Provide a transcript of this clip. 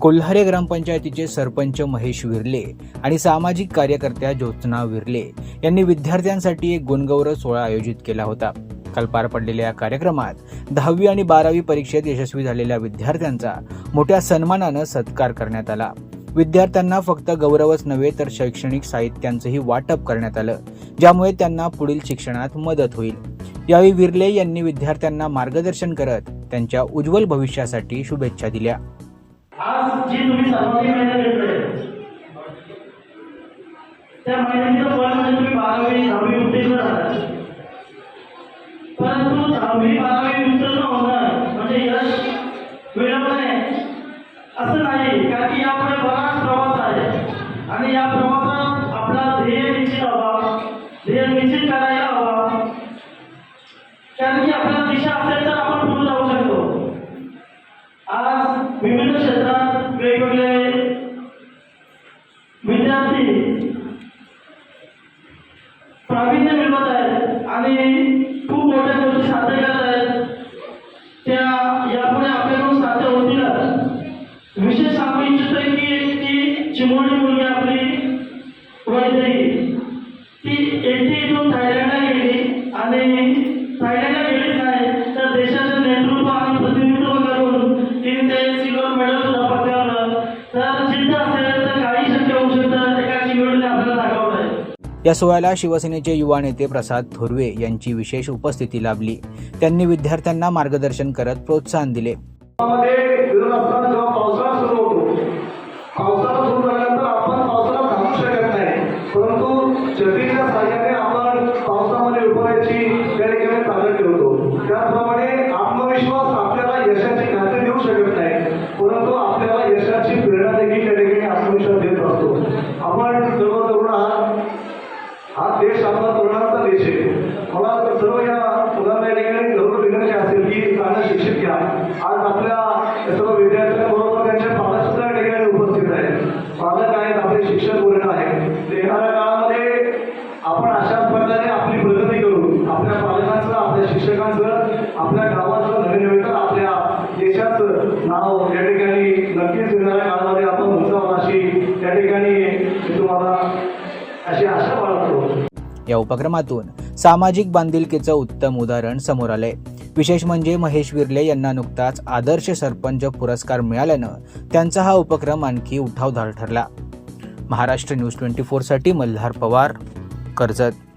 कोल्हारे ग्रामपंचायतीचे सरपंच महेश विर्ले आणि सामाजिक कार्यकर्त्या ज्योत्ना विर्ले यांनी विद्यार्थ्यांसाठी एक गुणगौरव सोहळा आयोजित केला होता. काल पार पडलेल्या या कार्यक्रमात दहावी आणि बारावी परीक्षेत यशस्वी झालेल्या विद्यार्थ्यांचा मोठ्या सन्मानानं सत्कार करण्यात आला. विद्यार्थ्यांना फक्त गौरवच नव्हे तर शैक्षणिक साहित्यांचंही वाटप करण्यात आलं ज्यामुळे त्यांना पुढील शिक्षणात मदत होईल. यावेळी विर्ले यांनी विद्यार्थ्यांना मार्गदर्शन करत त्यांच्या उज्ज्वल भविष्यासाठी शुभेच्छा दिल्या. आज जी तुम्ही सर्वाधिक मेहनत घेतली त्या मेहनतीचं फळ म्हणजे तुम्ही बारावी दहावी उत्तीर्ण झाला परंतु दहावी बारावी उत्तीर्ण होणार म्हणजे यश मिळवणे असं नाही कारण की यापुढे बराच प्रवास आहे. आणि या प्रवासात आपला ध्येय निश्चित हवा ध्येय निश्चित करायला हवा. कारण की आपल्याला दिशा असेल तर आपण पुढे जाऊ शकतो. विविध क्षेत्रात वेगवेगळे विद्यार्थी प्रावीण्य मिळवत आहेत आणि खूप मोठ्या गोष्टी साध्य करत आहेत. त्या यापुढे आपल्याकडून साध्य होतीलच. विशेष सांगू इच्छितो की ती चिमोडी मुलगी आपली वैद्यकी. ती एकटी इथून थायलंडला गेली आणि थायलंडला या सोहळ्याला शिवसेनेचे युवा नेते प्रसाद थोरवे यांची विशेष उपस्थिती लाभली. त्यांनी विद्यार्थ्यांना मार्गदर्शन करत प्रोत्साहन दिले. आपण देश आपला तरुणांचा देश आहे. मला सर्व या मुलांना या ठिकाणी जरूर विनंती असेल की चांगलं शिक्षित घ्या. आज आपल्या सर्व विद्यार्थ्यांबरोबर त्यांच्या पालक सुद्धा या ठिकाणी उपस्थित आहेत. पालक आहेत आपले शिक्षक वर्ग आहेत. येणाऱ्या काळामध्ये आपण अशाच प्रकारे आपली प्रगती करू. आपल्या पालकांचं आपल्या शिक्षकांचं आपल्या गावाचं नवीन नव्हे तर आपल्या देशाचं नाव या ठिकाणी नक्कीच येणाऱ्या काळामध्ये आपण उंचावं अशी या ठिकाणी तुम्हाला अशी आशा बाळगतो. या उपक्रमातून सामाजिक बांधिलकीचं उत्तम उदाहरण समोर आलंय. विशेष म्हणजे महेश विर्ले यांना नुकताच आदर्श सरपंच पुरस्कार मिळाल्यानं त्यांचा हा उपक्रम आणखी उठावदार ठरला. महाराष्ट्र न्यूज ट्वेंटी फोरसाठी मल्हार पवार कर्जत.